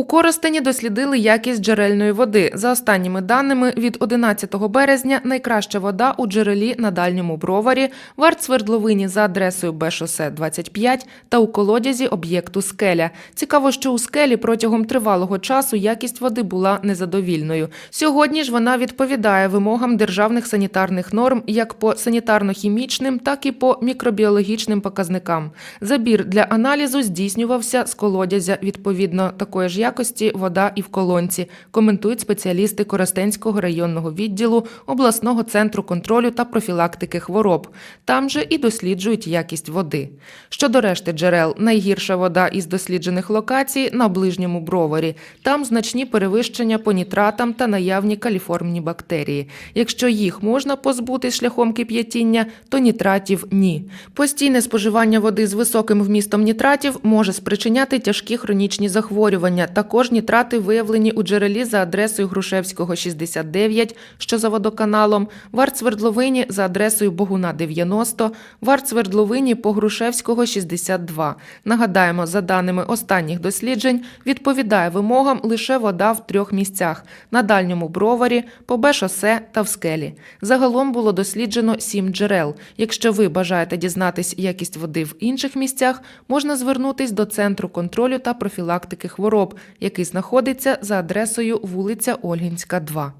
У Коростені дослідили якість джерельної води. За останніми даними, від 11 березня найкраща вода у джерелі на дальньому броварі, в артсвердловині за адресою Б-шосе 25 та у колодязі об'єкту скеля. Цікаво, що у скелі протягом тривалого часу якість води була незадовільною. Сьогодні ж вона відповідає вимогам державних санітарних норм як по санітарно-хімічним, так і по мікробіологічним показникам. Забір для аналізу здійснювався з колодязя відповідно такої ж якості вода і в колонці, коментують спеціалісти Коростенського районного відділу обласного центру контролю та профілактики хвороб. Там же і досліджують якість води. Щодо решти джерел, найгірша вода із досліджених локацій на ближньому броварі. Там значні перевищення по нітратам та наявні каліформні бактерії. Якщо їх можна позбутись шляхом кип'ятіння, то нітратів ні. Постійне споживання води з високим вмістом нітратів може спричиняти тяжкі хронічні захворювання. Також нітрати виявлені у джерелі за адресою Грушевського 69, що за водоканалом, в Артсвердловині за адресою Богуна 90, в Артсвердловині по Грушевського 62. Нагадаємо, за даними останніх досліджень, відповідає вимогам лише вода в трьох місцях: на дальньому броварі, по Б-шосе та в скелі. Загалом було досліджено сім джерел. Якщо ви бажаєте дізнатись якість води в інших місцях, можна звернутись до центру контролю та профілактики хвороб, який знаходиться за адресою вулиця Ольгінська, 2.